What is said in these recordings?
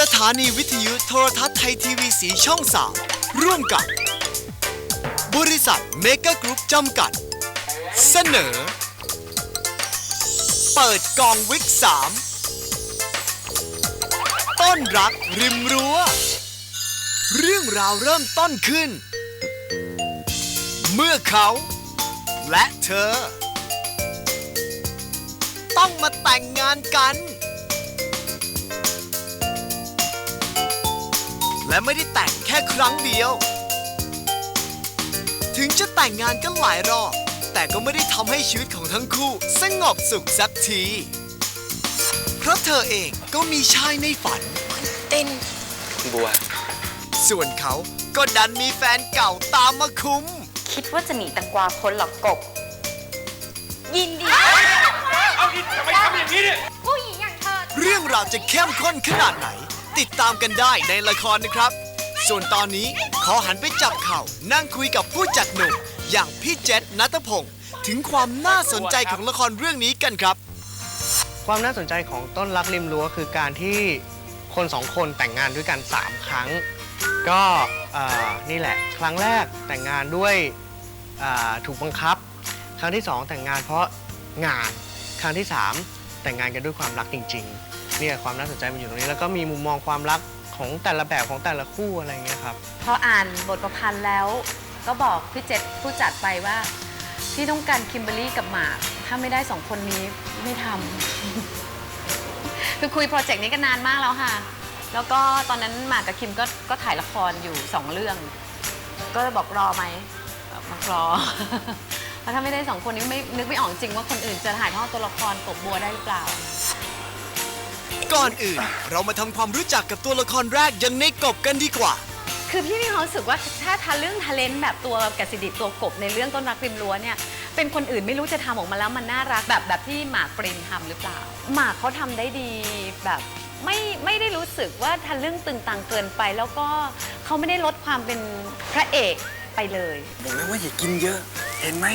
สถานีวิทยุโทรทัศน์ไทยทีวีสีช่อง3ร่วมกับ บริษัทเมกะกรุ๊ปจำกัด เสนอ เปิดกองวิกสามต้นรักริมรั้ว เรื่องราวเริ่มต้นขึ้น เมื่อเขา และเธอ ต้องมาแต่งงานกัน และไม่ได้แต่งแค่ครั้งเดียว ถึงจะแต่งงานกันหลายรอบ แต่ก็ไม่ได้ทำให้ชีวิตของทั้งคู่ สงบสุขสักที เพราะเธอเองก็มีชายในฝัน เต้นบัว ส่วนเขาก็ดันมีแฟนเก่าตามมาคุ้ม คิดว่าจะหนีแตังกวาพ้นหรอกกบ ยินดีเอาอีกทำไมทำอย่างนี้เนี่ยผู้หญิงอย่างเธอ เรื่องราวจะเข้มข้นขนาดไหน ติดตามกันได้ในละครนะครับ ส่วนตอนนี้ขอหันไปจับเข่านั่งคุยกับผู้จัดหนุ่มอย่างพี่เจษนัทพงศ์ถึงความน่าสนใจของละครเรื่องนี้กันครับ ความน่าสนใจของต้นรักริมรั้วคือการที่คนสองคนแต่งงานด้วยกัน 3 ครั้ง ก็เอ่อนี่แหละ ครั้งแรกแต่งงานด้วยอ่าถูกบังคับ ครั้งที่ 2 แต่งงานเพราะงาน ครั้งที่ 3 แต่งงานกันด้วยความรักจริงๆเนี่ยความน่าสนใจมันอยู่ตรงนี้ แล้วก็มีมุมมองความรักของแต่ละแบบของแต่ละคู่อะไรอย่างเงี้ยครับพออ่านบทประพันธ์แล้ว ก็บอกพี่เจษผู้จัดไปว่าพี่ต้องการคิมเบอรี่กับหมากถ้าไม่ได้สองคนนี้ไม่ทำ คือคุยโปรเจกต์นี้กันนานมากแล้วค่ะ แล้วก็ตอนนั้นหมากกับคิมก็ก็ถ่ายละครอยู่สองเรื่อง ก็บอกรอไหมบอกรอ เพราะถ้าไม่ได้สองคนนี้ไม่นึกไม่ออกจริงว่าคนอื่นจะถ่ายทอดตัวละครกบบัวได้หรือเปล่า ก่อนอื่น เรามาทำความรู้จักกับตัวละครแรกอย่างในกบกันดีกว่า คือพี่มีความรู้สึกว่าถ้าทาเรื่องทาเลนต์แบบตัวกสิดิตตัวกบในเรื่องต้นรักริมรั้วเนี่ยเป็นคนอื่นไม่รู้จะทำออกมาแล้วมันน่ารักแบบแบบที่หมากปรินทำหรือเปล่า หมากเขาทำได้ดีแบบไม่ไม่ได้รู้สึกว่าทาเรื่องตึงตังเกินไป แล้วก็เขาไม่ได้ลดความเป็นพระเอก ไปเลย บอกแล้วว่าอย่ากินเยอะ เห็นไหม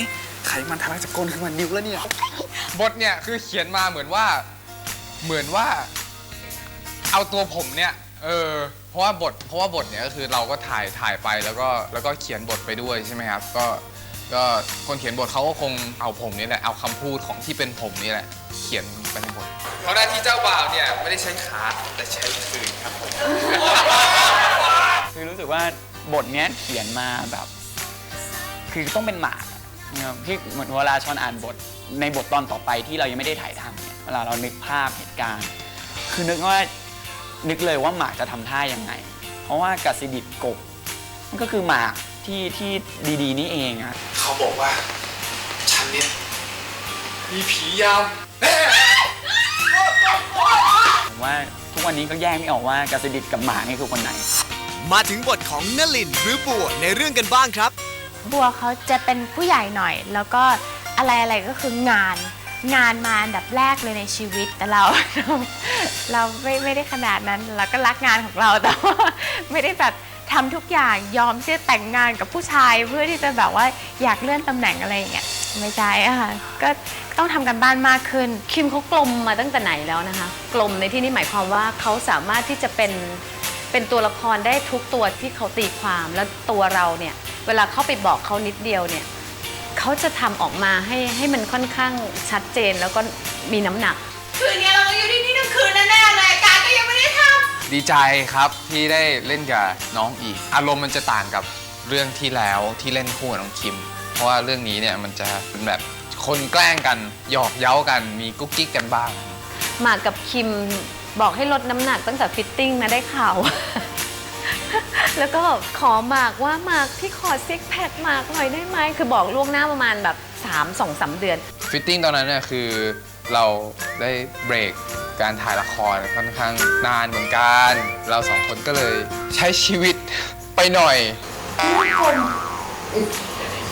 ไขมันทะลักจะก้นขึ้นมานิ้วแล้วเนี่ย บทเนี่ยคือเขียนมาเหมือนว่า เหมือนว่า เอาตัวผมเนี่ย เออ เพราะว่าบท เพราะว่าบทเนี่ยก็คือเราก็ถ่ายถ่ายไปแล้วก็แล้วก็เขียนบทไปด้วยใช่ไหมครับ ก็ก็คนเขียนบทเขาก็คงเอาผมนี่แหละเอาคำพูดของที่เป็นผมนี่แหละ เขียนไปในบทเพราะหน้าที่เจ้าบ่าวเนี่ยไม่ได้ใช้ขาแต่ใช้คืนครับผม คือรู้สึกว่า บทเนี้ยเขียนมาแบบ คือต้องเป็นหมากอะนะครับที่เหมือนเวลาชอนอ่านบทในบทตอนต่อไปที่เรายังไม่ได้ถ่ายทำเนี่ยเวลาเรานึกภาพเหตุการณ์ คือนึกว่านึกเลยว่าหมากจะทำท่ายังไง เพราะว่ากัสซิดิตกบมันก็คือหมากที่ที่ดีๆ นี่เองอะ เขาบอกว่า ฉันเนี่ยมีผียามผมว่าทุกวันนี้ก็แยกไม่ออกว่ากัสซิดิตกับหมากนี่คือคนไหน มาถึงบทของนลินหรือบัวในเรื่องกันบ้างครับ บัวเขาจะเป็นผู้ใหญ่หน่อย แล้วก็อะไรอะไรก็คืองาน งานมาอันดับแรกเลยในชีวิตแต่เราเรา เราไม่ไม่ได้ขนาดนั้นเราก็รักงานของเราแต่ว่าไม่ได้แบบทำทุกอย่างยอมที่จะแต่งงานกับผู้ชายเพื่อที่จะแบบว่าอยากเลื่อนตำแหน่งอะไรอย่างเงี้ยไม่ใช่อะค่ะก็ต้องทำกันบ้านมากขึ้น คิมเขากลมมาตั้งแต่ไหนแล้วนะคะ กลมในที่นี้หมายความว่าเขาสามารถที่จะเป็น เป็นตัวละครได้ทุกตัวที่เขาตีความแล้วตัวเราเนี่ยเวลาเข้าไปบอกเขานิดเดียวเนี่ยเขาจะทำออกมาให้ให้มันค่อนข้างชัดเจนแล้วก็มีน้ำหนัก คืนนี้เราอยู่ที่นี่ทั้งคืนแน่ๆเลยการก็ยังไม่ได้ทำดีใจครับที่ได้เล่นกับน้องอีก อารมณ์มันจะต่างกับเรื่องที่แล้วที่เล่นคู่กับน้องคิม เพราะว่าเรื่องนี้เนี่ยมันจะเป็นแบบคนแกล้งกันหยอกเย้ากันมีกุ๊กกิ๊กกันบ้าง หมากกับคิม บอกให้ลดน้ำหนักตั้งแต่ฟิตติ้งนะได้ข่าว แล้วก็แบบขอหมากว่าหมากพี่ขอซิกแพคหมากหน่อยได้ไหมคือบอกล่วงหน้าประมาณแบบ3 2 3 เดือน ฟิตติ้งตอนนั้นเนี่ยคือเราได้เบรกการถ่ายละครค่อนข้างนานเหมือนกัน เราสองคนก็เลยใช้ชีวิตไปหน่อย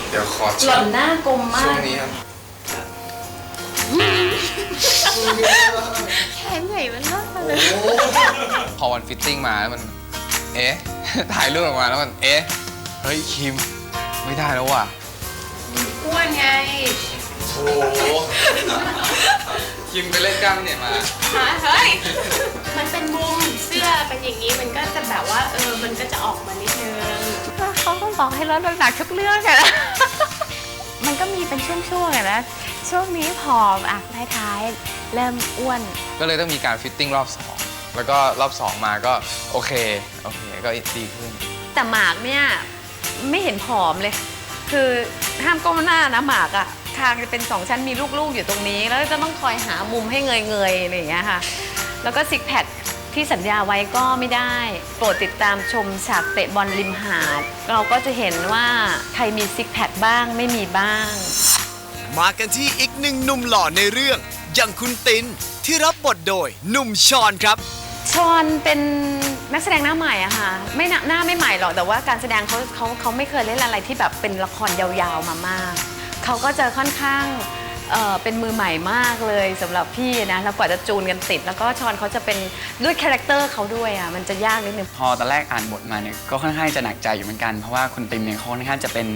เดี๋ยวขอหล่อนหน้ากลมมาช่วก งนี้ครับ แขนใหญ่มันมาก เลยพอวันฟิตติ้งมาแล้วมัน เอ๊ะ ถ่ายรูปออกมาแล้วมัน เอ๊ะ เฮ้ยคิม ไม่ได้แล้วว่ะอ้วนไง โอ้โหคิมไปเล่นกล้ามเนี่ยมาหาเฮ้ย มันเป็นมุมเสื้อเป็นเออ มันก็จะออกมานิดนึงเขาก็บอกให้ลดน้ำหนักทุกเรื่องอะนะ มันก็มีเป็นช่วงๆอะนะ ช่วงนี้ผอมอะท้ายๆ เริ่มอ้วน ก็เลยต้องมีการฟิตติ้งรอบสองแล้วก็รอบสองมาก็โอเค โอเค ก็ดีขึ้น แต่หมากเนี่ยไม่เห็นผอมเลย คือห้ามก้มหน้านะหมากอะคางจะเป็นสองชั้นมีลูกๆอยู่ตรงนี้ แล้วจะต้องคอยหามุมให้เงยๆอะไรอย่างเงี้ยค่ะ แล้วก็ซิกแพค ที่สัญญาไว้ก็ไม่ได้ โปรดติดตามชมฉากเตะบอลริมหาด เราก็จะเห็นว่าใครมีซิกแพคบ้างไม่มีบ้าง มากันที่อีกหนึ่งหนุ่มหล่อในเรื่อง อย่างคุณตินที่รับบทโดยหนุ่มชอนครับ ชอนเป็นนักแสดงหน้าใหม่อะค่ะไม่หน้าหน้าไม่ใหม่หรอกแต่ว่าการแสดงเขาเขาเขาไม่เคยเล่นอะไรที่แบบเป็นละครยาวๆมามาก เขาก็จะค่อนข้าง เอ่อเป็นมือใหม่มากเลยสำหรับพี่นะแล้วกว่าจะจูนกันติด แล้วก็ชอนเขาจะเป็นด้วยคาแรคเตอร์เขาด้วยอะมันจะยากนิดนึง พอตอนแรกอ่านบทมาเนี่ยก็ค่อนข้างจะหนักใจอยู่เหมือนกัน เพราะว่าคุณติมเนี่ยเขาค่อนข้างจะเป็น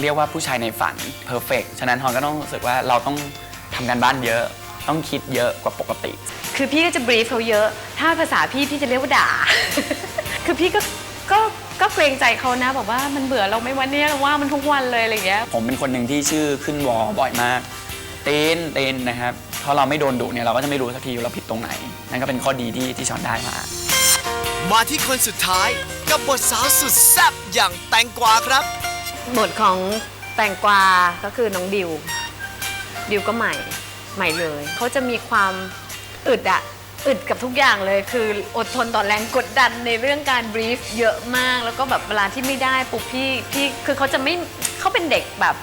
เรียกว่าผู้ชายในฝันเพอร์เฟกฉะนั้นฮอนก็ต้องรู้สึกว่าเราต้องทำการบ้านเยอะ ต้องคิดเยอะกว่าปกติ คือพี่ก็จะบรีฟเขาเยอะ ถ้าภาษาพี่พี่จะเรียกว่าด่า คือพี่ก็ ก็ก็เกรงใจเขานะบอกว่ามันเบื่อเราไหม่วันนี้เราว่ามันทุกวันเลยอะไรอย่างเงี้ย ผมเป็นคนหนึ่งที่ชื่อขึ้นวอลบ่อยมาก เต้นเต้นนะครับเพราะเราไม่โดนดุเนี่ยเราก็จะไม่รู้สักทีว่าเราผิดตรงไหน นั่นก็เป็นข้อดีที่ที่ช้อนได้มา มาที่คนสุดท้ายกับบทสาวสุดแซ่บอย่างแตงกวาครับ บทของแตงกวาก็คือน้องดิว ดิวก็ใหม่ใหม่เลย เขาจะมีความอึดอะ อึดกับทุกอย่างเลย คืออดทนต่อแรงกดดันในเรื่องการบรีฟเยอะมาก แล้วก็แบบเวลาที่ไม่ได้ปุ๊บพี่พี่คือเขาจะไม่เขาเป็นเด็กแบบ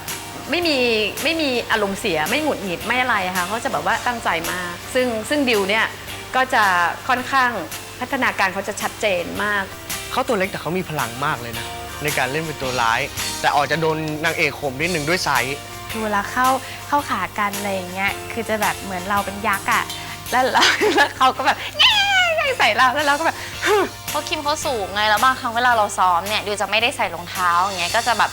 ไม่มีไม่มีอารมณ์เสียไม่หงุดหงิดไม่อะไรอะค่ะเขาจะแบบว่าตั้งใจมาก ซึ่งซึ่งดิวเนี่ยก็จะค่อนข้างพัฒนาการเขาจะชัดเจนมาก เขาตัวเล็กแต่เขามีพลังมากเลยนะ ในการเล่นเป็นตัวร้าย แต่ออกจะโดนนางเอกข่มนิดหนึ่งด้วยไซส์คือเวลาเข้าเข้าขากันอะไรอย่างเงี้ยคือจะแบบเหมือนเราเป็นยักษ์อะ แล้วแล้วแล้วเขาก็แบบแง่แง่ใส่เราแล้วเราก็แบบ เพราะคิมเขาสูงไงแล้วบางครั้งเวลาเราซ้อมเนี่ยดิวจะไม่ได้ใส่รองเท้าอย่างเงี้ยก็จะแบบ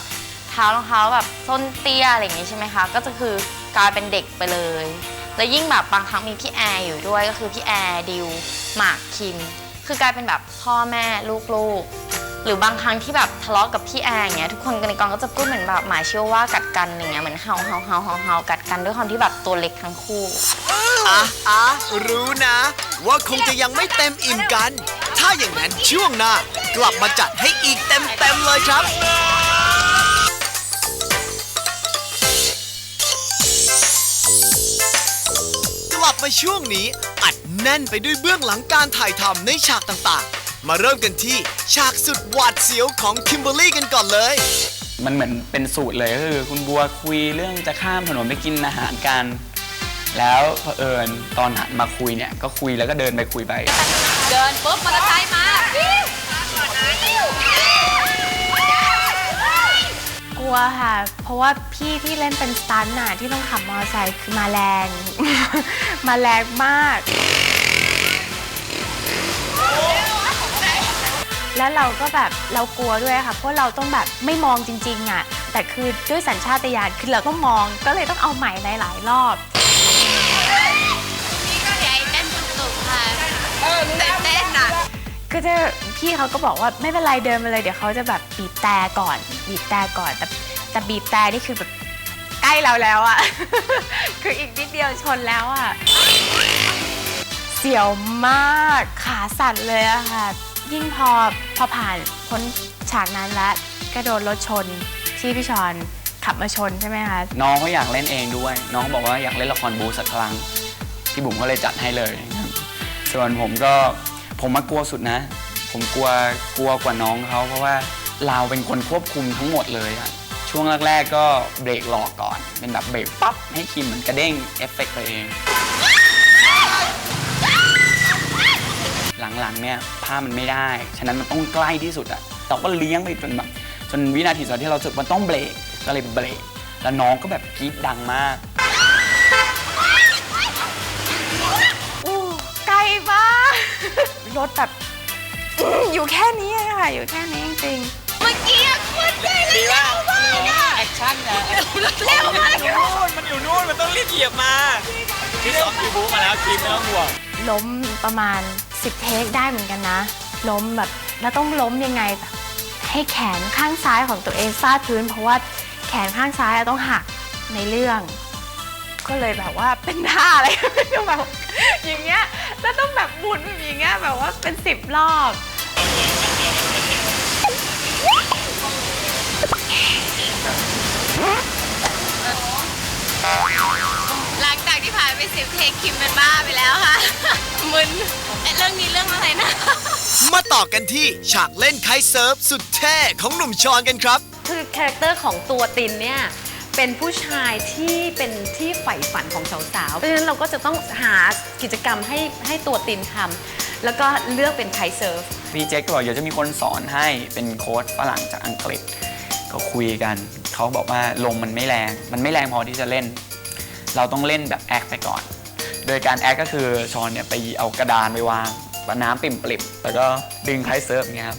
เท้ารองเท้าแบบส้นเตี้ยอะไรอย่างงี้ใช่ไหมคะ ก็จะคือกลายเป็นเด็กไปเลย แล้วยิ่งแบบบางครั้งมีพี่แอร์อยู่ด้วยก็คือพี่แอร์ดิวหมากคิม คือกลายเป็นแบบพ่อแม่ลูกๆ หรือบางครั้งที่แบบทะเลาะกับพี่แอร์อย่างเงี้ยทุกคนในกองก็จะพูดเหมือนแบบหมายเชื่อว่ากัดกันอย่างเงี้ยเหมือนเห่าเห่าเห่าเห่าเห่ากัดกันด้วยความที่แบบตัวเล็กทั้งคู่ อะอะรู้นะ ว่าคงจะยังไม่เต็มอิ่มกัน ถ้าอย่างนั้นช่วงหน้ากลับมาจัดให้อีกเต็มเต็มๆเลยครับ กลับมาช่วงนี้อัดแน่นไปด้วยเบื้องหลังการถ่ายทำในฉากต่างๆ มาเริ่มกันที่ฉากสุดหวาดเสียวของคิมเบอร์รี่กันก่อนเลย มันเหมือนเป็นสูตรเลยก็คือคุณบัวคุยเรื่องจะข้ามถนนไปกินอาหารกัน แล้วเผอิญตอนหันมาคุยเนี่ย ก็คุยแล้วก็เดินไปคุยไป เดินปุ๊บมอเตอร์ไซค์มากลัวค่ะ เพราะว่าพี่ที่เล่นเป็นสตันท์น่ะที่ต้องขับมอเตอร์ไซค์คือมาแรง มาแรงมาก แล้วเราก็แบบเรากลัวด้วยค่ะ เพราะเราต้องแบบไม่มองจริงๆอะ แต่คือด้วยสัญชาตญาณคือเราต้องมอง ก็เลยต้องเอาใหม่หลายๆรอบก็จะพี่เขาก็บอกว่าไม่เป็นไรเดินมาเลย เดี๋ยวเขาจะแบบบีบแต่ก่อน บีบแต่ก่อน แต่แต่บีบแต่นี่คือแบบใกล้เราแล้วอะคืออีกนิดเดียวชนแล้วอะเสียวมากขาสั่นเลยอะค่ะ ยิ่งพอพอผ่านพ้นฉากนั้นแล้วก็โดนรถชนที่พี่ชอนขับมาชนใช่ไหมคะน้องเขาอยากเล่นเองด้วย น้องเขาบอกว่าอยากเล่นละครบูสักครั้งพี่บุ๋มก็เลยจัดให้เลยครับส่วนผมก็ผมมากลัวสุดนะ ผมกลัวกลัวกว่าน้องเขาเพราะว่าเราเป็นคนควบคุมทั้งหมดเลยอะช่วงแรกๆก็เบรกหลอกก่อน เป็นแบบเบรกปั๊บให้คิมเหมือนกระเด้งเอฟเฟกต์ไปเอง หลังๆเนี่ยภาพมันไม่ได้ ฉะนั้นมันต้องใกล้ที่สุดอะเราก็เลี้ยงไปจนแบบจนวินาทีสุดท้ายที่เรารู้สึกมันต้องเบรกก็เลยเบรกแล้วน้องก็แบบกรี๊ดดังมากอู้ไกลมากรถแบบอื้ออยู่แค่นี้เองค่ะ อยู่แค่นี้จริงๆเมื่อกี้คุณได้เร็วมากอะแอคชั่นนะเร็วมากล้มประมาณ 10เทคได้เหมือนกันนะ ล้มแบบแล้วต้องล้มยังไงแบบให้แขนข้างซ้ายของตัวเองฟาดพื้น เพราะว่าแขนข้างซ้ายอะต้องหักในเรื่อง ก็เลยแบบว่าเป็นท่าอะไร ไม่รู้แบบอย่างเงี้ยแล้วต้องแบบหมุนแบบอย่างเงี้ยแบบว่าเป็นสิบรอบ หลังจากที่ผ่านไปสิบเทคคิมเป็นบ้าไปแล้วค่ะ มึนเอ๊ะเรื่องนี้เรื่องอะไรนะ มาต่อกันที่ฉากเล่นไคท์เซิร์ฟสุดเท่ของหนุ่มชอนกันครับ คือคาแรคเตอร์ของตัวตินเนี่ย เป็นผู้ชายที่เป็นที่ใฝ่ฝันของสาวๆเพราะฉะนั้นเราก็จะต้องหากิจกรรมให้ให้ตัวตินทำแล้วก็เลือกเป็นไคท์เซิร์ฟ พี่เจ๊กก็บอกเดี๋ยวจะมีคนสอนให้เป็นโค้ชฝรั่งจากอังกฤษ ก็คุยกัน เขาบอกว่าลมมันไม่แรง มันไม่แรงพอที่จะเล่น เราต้องเล่นแบบแอคไปก่อน โดยการแอคก็คือชอนเนี่ยไปเอากระดานไปวางวน้ำปิ่มปลิบแล้วก็ดึงไคเซิร์ฟอย่างเงี้ยครับ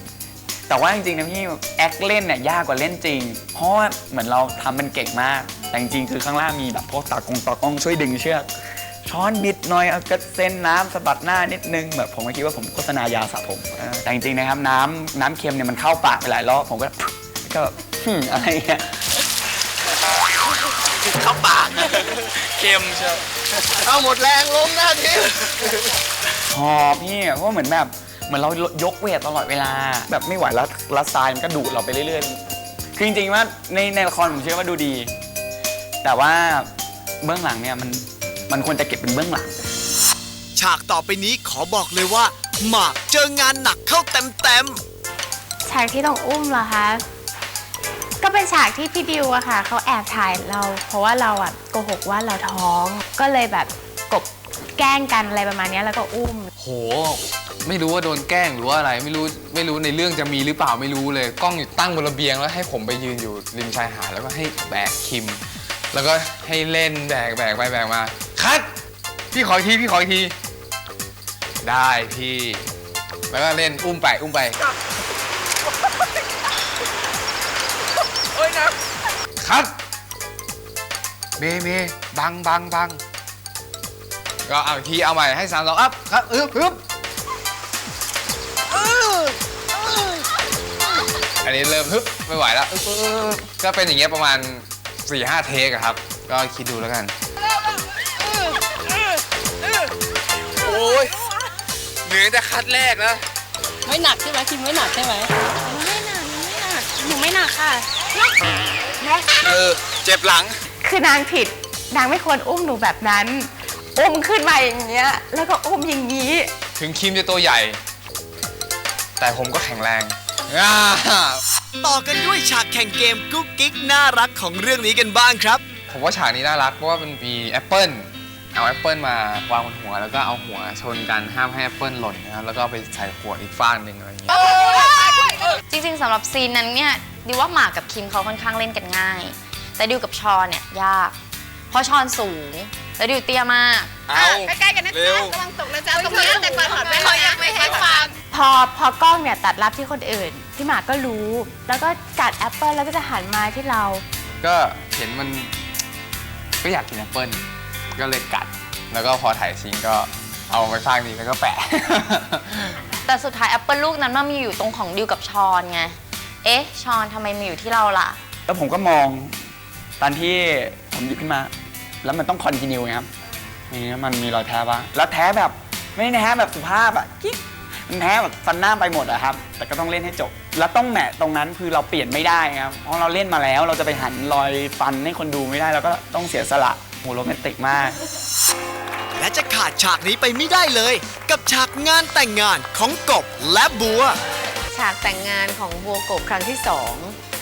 แต่ว่าจริงๆนะพี่แอคเล่นเนี่ยยากกว่าเล่นจริง เพราะว่าเหมือนเราทำมันเก่งมาก แต่จริงๆคือข้างล่างมีแบบพวกตากงตากล้องช่วยดึงเชือก ช้อนบิดหน่อยเอากระเซ็นน้ำสะบัดหน้านิดนึงแบบผมก็คิดว่าผมโฆษณายาสระผม แต่จริงๆนะครับน้ำน้ำเค็มเนี่ยมันเข้าปากไปหลายรอบผมก็ก็แบบหึ่มอะไรเงี้ย เค็มเชียวเอาหมดแรงล้มหน้าทีหอบพี่เพราะเหมือนแบบเหมือนเรายกเวทตลอดเวลา แบบไม่ไหวแล้วแล้วทรายมันก็ดูดเราไปเรื่อยๆ คือจริงๆว่าในในละครผมเชื่อว่าดูดี แต่ว่าเบื้องหลังเนี่ยมันมันควรจะเก็บเป็นเบื้องหลัง ฉากต่อไปนี้ขอบอกเลยว่าหมากเจองานหนักเข้าเต็มๆฉากที่ต้องอุ้มเหรอคะ ก็เป็นฉากที่พี่ดิวอะค่ะเขาแอบถ่ายเรา เพราะว่าเราอะโกหกว่าเราท้อง ก็เลยแบบกบแกล้งกันอะไรประมาณเนี้ยแล้วก็อุ้ม โห ไม่รู้ว่าโดนแกล้งหรือว่าอะไร ไม่รู้ ไม่รู้ในเรื่องจะมีหรือเปล่าไม่รู้เลย กล้องอยู่ตั้งบนระเบียงแล้วให้ผมไปยืนอยู่ริมชายหาดแล้วก็ให้แบกคิม แล้วก็ให้เล่นแบกแบกไปแบกมาคัดพี่ขออีกทีพี่ขออีกที ได้พี่ แล้วก็เล่นอุ้มไปอุ้มไป คัดเมย์เมย์บังบังบังก็เอาอีกทีเอาใหม่ให้สามสองอัพครับอึ๊บอึ๊บอันนี้เริ่มฮึบไม่ไหวแล้วอึ๊บอึ๊บอึ๊บก็เป็นอย่างเงี้ยประมาณ4-5เทคอะครับ ก็คิดดูแล้วกัน โอ้ยเหนื่อยแต่คัดแรกนะไม่หนักใช่ไหมคิมไม่หนักใช่ไหม ไม่หนักไม่หนักหนูไม่หนักค่ะ เออเจ็บหลัง คือนางผิด นางไม่ควรอุ้มหนูแบบนั้น อุ้มขึ้นมาอย่างเงี้ย แล้วก็อุ้มอย่างนี้ ถึงคิมจะตัวใหญ่ แต่ผมก็แข็งแรงอ่าต่อกันด้วยฉากแข่งเกมกุ๊กกิ๊กน่ารักของเรื่องนี้กันบ้างครับ ผมว่าฉากนี้น่ารักเพราะว่ามันมีแอปเปิลเอาแอปเปิลมาวางบนหัวแล้วก็เอาหัวชนกันห้ามให้แอปเปิลหล่นนะครับแล้วก็เอาไปใส่ขวดอีกฟ้านหนึ่งอะไรอย่างเงี้ย จริงๆสำหรับซีนนั้นเนี่ยดิวว่าหมากกับคิมเขาค่อนข้างเล่นกันง่าย แต่ดิวกับชอนเนี่ยยาก เพราะชอนสูง แล้วดิวเตี้ยมาก เอาใกล้ๆกันนะเร็วจ๊ะระวังตกนะจ๊ะตรงนี้แต่ก่อนถอดแว่นเขายังไม่ให้ฟังพอพอกล้องเนี่ยตัดรับที่คนอื่น พี่หมากก็รู้ แล้วก็กัดแอปเปิลแล้วก็จะหันมาที่เรา ก็เห็นมันก็อยากกินแอปเปิลก็เลยกัด แล้วก็พอถ่ายซิงก็เอาไปฟางดีแล้วก็แปะ แต่สุดท้ายแอปเปิลลูกนั้นมันมีอยู่ตรงของดิวกับชอนไง เอ๊ะ ชอนทำไมมาอยู่ที่เราล่ะ แล้วผมก็มองตอนที่ผมหยิบขึ้นมา แล้วมันต้องคอนติเนียครับนี่มันมีรอยแท้บ้างแล้วแท้แบบไม่ได้แท้แบบสุภาพอะกิ๊กมันแท้แบบฟันหน้าไปหมดอะครับ แต่ก็ต้องเล่นให้จบ แล้วต้องแหมะตรงนั้นคือเราเปลี่ยนไม่ได้ครับ เพราะเราเล่นมาแล้วเราจะไปหันรอยฟันให้คนดูไม่ได้เราก็ต้องเสียสละโหโรแมนติกมาก และจะขาดฉากนี้ไปไม่ได้เลย กับฉากงานแต่งงานของกบและบัว ฉากแต่งงานของบัวกบครั้งที่สอง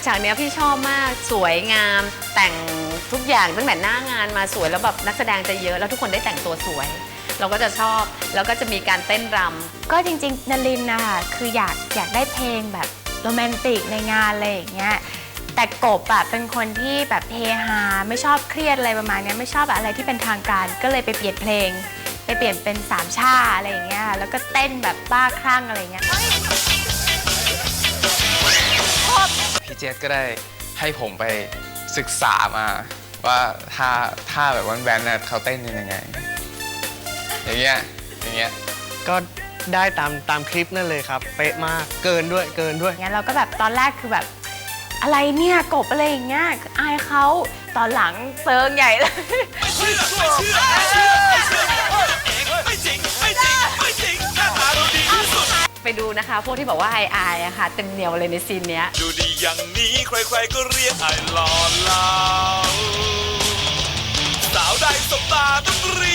ฉากเนี้ยพี่ชอบมากสวยงาม แต่งทุกอย่างตั้งแต่หน้างานมาสวยแล้วแบบนักแสดงจะเยอะแล้วทุกคนได้แต่งตัวสวย เราก็จะชอบแล้วก็จะมีการเต้นรำก็จริงๆนลินนะคะคืออยากอยากได้เพลงแบบโรแมนติกในงานอะไรอย่างเงี้ย แต่กบอะเป็นคนที่แบบเฮฮาไม่ชอบเครียดอะไรประมาณเนี้ยไม่ชอบอะไรที่เป็นทางการก็เลยไปเปลี่ยนเพลง ไปเปลี่ยนเป็นสามชาอะไรอย่างเงี้ยแล้วก็เต้นแบบบ้าคลั่งอะไรอย่างเงี้ยพี่เจษก็ได้ให้ผมไปศึกษามาว่าท่าท่าแบบวันแวนๆน่ะเขาเต้นยังไง อย่างเงี้ยอย่างเงี้ยก็ได้ตามตามคลิปนั่นเลยครับ เป๊ะมากเกินด้วยเกินด้วย งั้นเราก็แบบตอนแรกคือแบบ อะไรเนี่ยกบอะไรอย่างเงี้ยอายเขาตอนหลังเซิงใหญ่เลยไปดูนะคะ พวกที่บอกว่าไออายอะค่ะเต็มเหนียวเลยในซีนเนี้ย ดูดีอย่างนี้ใครๆก็เรียกไอ้หล่อเหลาสาวใดสบตาต้องรี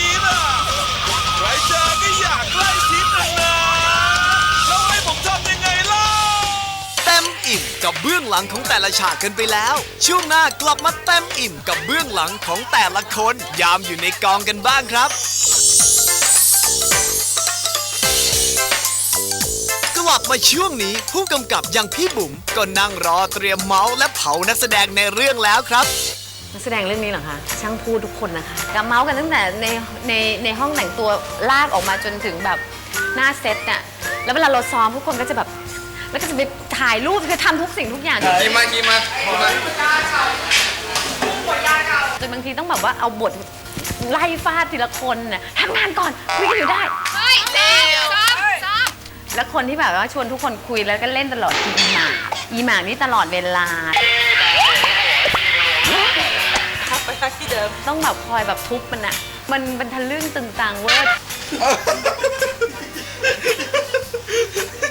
กับเบื้องหลังของแต่ละฉากกันไปแล้ว ช่วงหน้ากลับมาเต็มอิ่มกับเบื้องหลังของแต่ละคน ยามอยู่ในกองกันบ้างครับกลับมาช่วงนี้ผู้กำกับอย่างพี่บุ๋มก็นั่งรอเตรียมเมาส์และเผานักแสดงในเรื่องแล้วครับ นักแสดงเรื่องนี้เหรอคะช่างพูดทุกคนนะคะกับเมาส์กันตั้งแต่ในในในห้องแต่งตัวลากออกมาจนถึงแบบหน้าเซตเน่ะแล้วเวลาเราซ้อมทุกคนก็จะแบบแล้วก็จะไป ถ่ายรูปคือทำทุกสิ่งทุกอย่างกีมากีมากีมาจนบางทีต้องแบบว่าเอาบทไล่ฟาดทีละคนน่ะทำงานก่อนคุยกันอยู่ได้แล้วคนที่แบบว่าชวนทุกคนคุยแล้วก็เล่นตลอดคืออีหมากอีหมากนี่ตลอดเวลาต้องแบบคอยแบบทุบมันอะมันมันทะลึ่งตึงตังเวิร์ด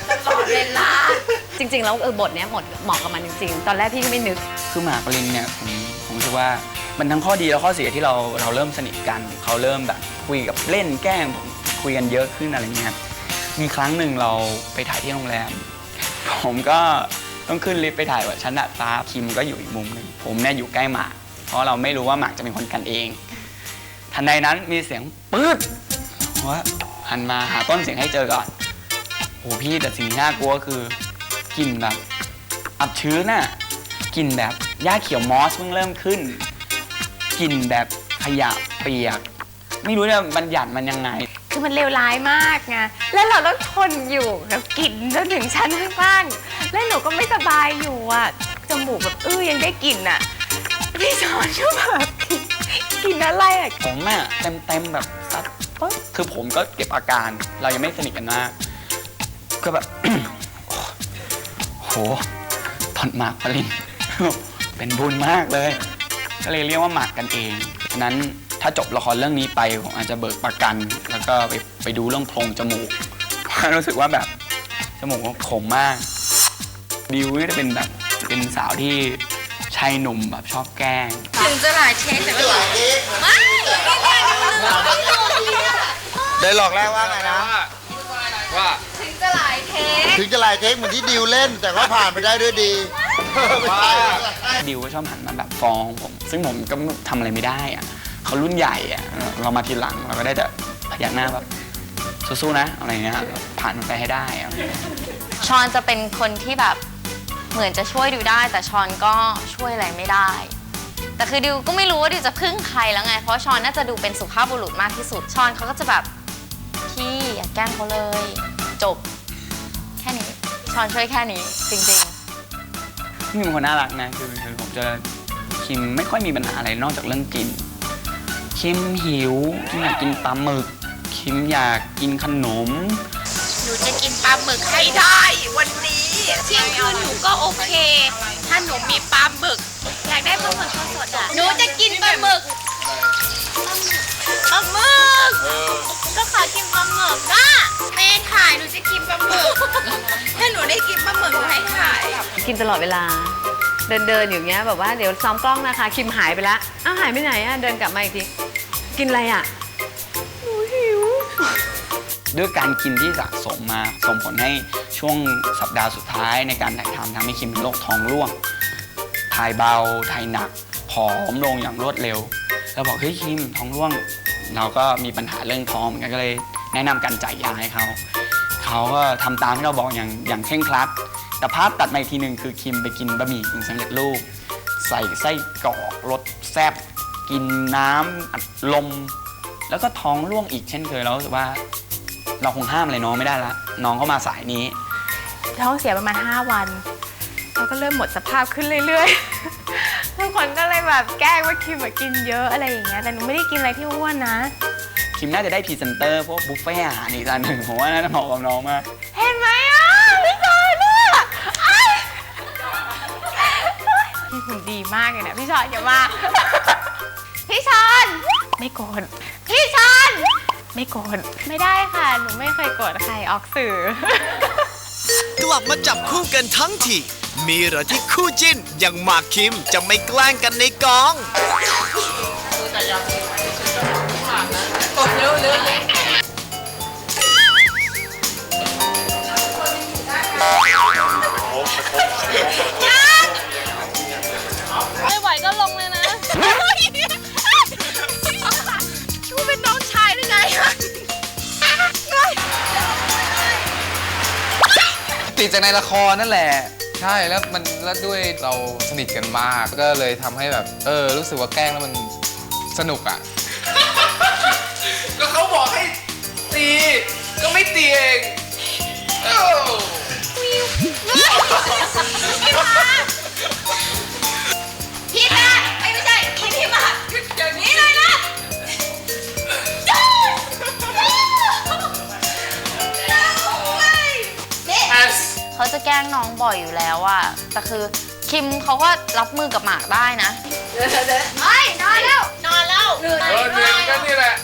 ตลอดเวลา จริง ๆ แล้วเออบทเนี้ยหมดเหมาะกับมันจริง ๆ ตอนแรกพี่ก็ไม่นึก คือหมากปรินเนี่ยผมผมรู้สึกว่ามันทั้งข้อดีและข้อเสียที่เราเราเริ่มสนิทกันเขาเริ่มแบบคุยกับเล่นแกล้งผมคุยกันเยอะขึ้นอะไรเงี้ยครับมีครั้งหนึ่งเราไปถ่ายที่โรงแรม ผมก็ต้องขึ้นลิฟต์ไปถ่ายว่าชั้นดาดฟ้าคิมก็อยู่อีกมุมหนึ่งผมเนี่ยอยู่ใกล้หมาก เพราะเราไม่รู้ว่าหมากจะเป็นคนกันเอง ทันใดนั้นมีเสียงปื๊ดผมว่าหันมาหาต้นเสียงให้เจอก่อนโอ้พี่แต่สิ่งที่น่ากลัวคือ กลิ่นแบบอับชื้นน่ะกลิ่นแบบหญ้าเขียวมอสเพิ่งเริ่มขึ้นกลิ่นแบบขยะเปียก ไม่รู้เนี่ยบัญญัติมันยังไง คือมันเลวร้ายมากไง แล้วเราต้องทนอยู่กับกลิ่นจนถึงชั้นข้างๆแล้วหนูก็ไม่สบายอยู่อะ จมูกแบบอื้อยังได้กลิ่นอะ พี่สอนก็แบบกลิ่นอะไรอะ ผมอะเต็มเต็มๆแบบซัดปึ๊บคือผมก็เก็บอาการ เรายังไม่สนิทกันมากก็แบบ โหตอนหมากปริน เป็นบุญมากเลย ก็เลยเรียกว่าหมากกันเองฉะนั้นถ้าจบละครเรื่องนี้ไปผมอาจจะเบิกประกัน แล้วก็ไปไปดูเรื่องโพรงจมูกเพราะรู้สึกว่าแบบจมูกขมมาก ดิวนี่จะเป็นแบบเป็นสาวที่ชายหนุ่มแบบชอบแกล้ง ถึงจะหลายเทคแต่ก็หลายเทคไม่ได้หลอกแรกว่าไงนะว่าถึงจะหลาย เทคถึงจะหลายเทคเหมือนที่ดิวเล่น แต่ก็ผ่านไปได้ด้วยดีไม่ใช่ดิวก็ชอบหันมาแบบฟ้องผม ซึ่งผมก็ทำอะไรไม่ได้อะเขารุ่นใหญ่อะเรามาทีหลังเราก็ได้แต่พยักหน้าแบบสู้ๆนะอะไรเงี้ยผ่านมันไปให้ได้อะชอนจะเป็นคนที่แบบเหมือนจะช่วยดิวได้ แต่ชอนก็ช่วยอะไรไม่ได้ แต่คือดิวก็ไม่รู้ว่าดิวจะพึ่งใครแล้วไง เพราะชอนน่าจะดูเป็นสุภาพบุรุษมากที่สุดชอนเขาก็จะแบบพี่อย่าแกล้งเขาเลย จบ แค่นี้ชอนช่วยแค่นี้จริงพี่เป็นคนน่ารักนะคือคือผมจะคิมไม่ค่อยมีปัญหาอะไรนอกจากเรื่องกิน คิมหิวคิมอยากกินปลาหมึก คิมอยากกินขนม หนูจะกินปลาหมึกให้ได้วันนี้เที่ยงคืนหนูก็โอเค ถ้าหนูมีปลาหมึก อยากได้ปลาหมึกสดๆอะหนูจะกินปลาหมึก ปลาหมึกก็ขอกินปลาหมึกอะเมย์ขายหนูจะกินปลาหมึกถ้าหนูได้กินปลาหมึกหนูให้ขายกินตลอดเวลา เดินเดินๆอยู่อย่างเงี้ยแบบว่าเดี๋ยวซ้อมกล้องนะคะ คิมหายไปแล้วอ้าวหายไปไหนอะเดินกลับมาอีกทีกินอะไรอะหนูหิว ด้วยการกินที่สะสมมาส่งผลให้ช่วงสัปดาห์สุดท้ายในการถ่ายทำทำให้คิมเป็นโรคท้องร่วง ถ่ายเบา ถ่ายหนัก ผอมลงอย่างรวดเร็ว แล้วบอกเฮ้ยคิมท้องร่วง เราก็มีปัญหาเรื่องท้องเหมือนกันก็เลยแนะนำการจ่ายยาให้เขาเขาก็ทำตามที่เราบอกอย่างอย่างเคร่งครัด แต่ภาพตัดมาอีกทีหนึ่งคือคิมไปกินบะหมี่กึ่งสำเร็จรูป ใส่ไส้กรอกรสแซ่บกินน้ำอัดลม แล้วก็ท้องร่วงอีกเช่นเคยเรารู้สึกว่า เราคงห้ามอะไรน้องไม่ได้ละน้องเขามาสายนี้ ท้องเสียประมาณ 5 วัน เราก็เริ่มหมดสภาพขึ้นเรื่อยๆ ทุกคนก็เลยแบบแกล้งว่าคิมอะกินเยอะอะไรอย่างเงี้ยแต่หนูไม่ได้กินอะไรที่อ้วนนะคคิมน่าจะได้พรีเซนเตอร์พวกบุฟเฟ่ต์อาหารอีกอันหนึ่งผมว่าน่าจะเหมาะกับน้องมาก เห็นไหมอะพี่ชอนอะอ้ายพี่หุ่นดีมากเลยนะพี่ชอนอย่ามา พี่ชอนไม่โกรธพี่ชอนไม่โกรธไม่ได้ค่ะ หนูไม่เคยโกรธใครออกสื่อ กลับมาจับคู่กันทั้งที มีเหรอที่คู่จิ้นอย่างหมากคิมจะไม่แกล้งกันในกอง ไม่ไหวก็ลงเลยนะคิดว่าเป็นน้องชายได้ไงติดจากในละครนั่นแหละ ใช่แล้วมันแล้วด้วยเราสนิทกันมากก็เลยทำให้แบบเออ รู้สึกว่าแกล้งแล้วมันสนุกอะ ก็เขาบอกให้ตี ก็ไม่ตีเองเอ้าพี่ เขาจะแกล้งน้องบ่อยอยู่แล้วอะแต่คือคิมเขาก็รับมือกับหมากได้นะเฮ้ยนอนแล้ว นอนแล้วเออเหนื่อยเหมือนกันนี่แหละ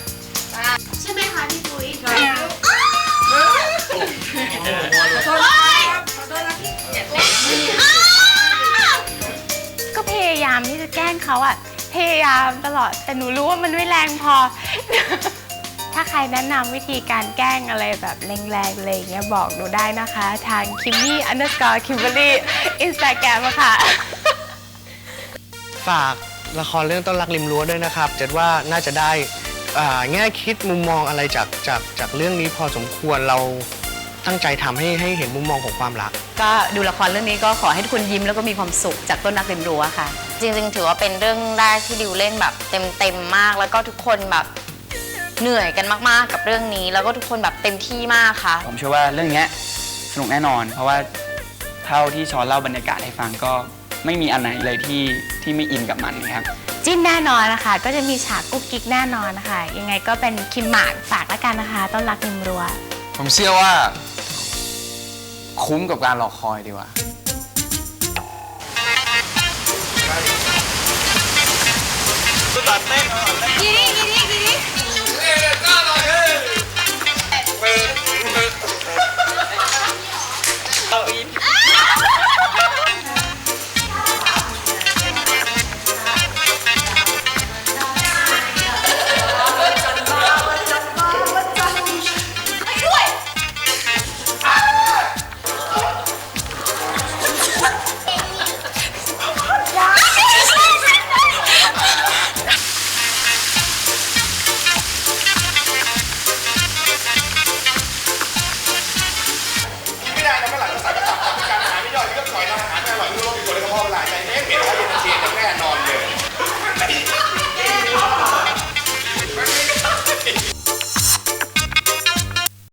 ใช่ไหมคะพี่ปุ้ยก็พยายามที่จะแกล้งเขาอะพยายามตลอดแต่หนูรู้ว่ามันไม่แรงพอ ถ้าใครแนะนำวิธีการแกล้งอะไรแบบแรงๆอะไรอย่างเงี้ยบอกหนูได้นะคะ ทาง Kimmy underscore Kimberly Instagram อะค่ะ ฝากละครเรื่องต้นรักริมรั้วด้วยนะครับเจ็ดว่าน่าจะได้อ่าแง่คิดมุมมองอะไรจากจากจากเรื่องนี้พอสมควรเราตั้งใจทำให้ให้เห็นมุมมองของความรัก ก็ดูละครเรื่องนี้ก็ขอให้ทุกคนยิ้มแล้วก็มีความสุขจากต้นรักริมรั้วค่ะ จริงๆ ถือว่าเป็นเรื่องแรกที่ดิวเล่นแบบเต็มๆมาก แล้วก็ทุกคนแบบ เหนื่อยกันมากๆกับเรื่องนี้ แล้วก็ทุกคนแบบเต็มที่มากค่ะ ผมเชื่อว่าเรื่องเนี้ยสนุกแน่นอน เพราะว่าเท่าที่ช้อนเล่าบรรยากาศให้ฟังก็ไม่มีอันไหนเลยที่ที่ไม่อินกับมันนะครับ จิ้นแน่นอนนะคะ ก็จะมีฉากกุ๊กกิ๊กแน่นอนนะคะ ยังไงก็เป็นคิมหมากฝากแล้วกันนะคะ ต้อนรับริมรั้วผมเชื่อว่า คุ้มกับการรอคอยดีกว่ากีนี่กีนี่กี นี่เอาอิน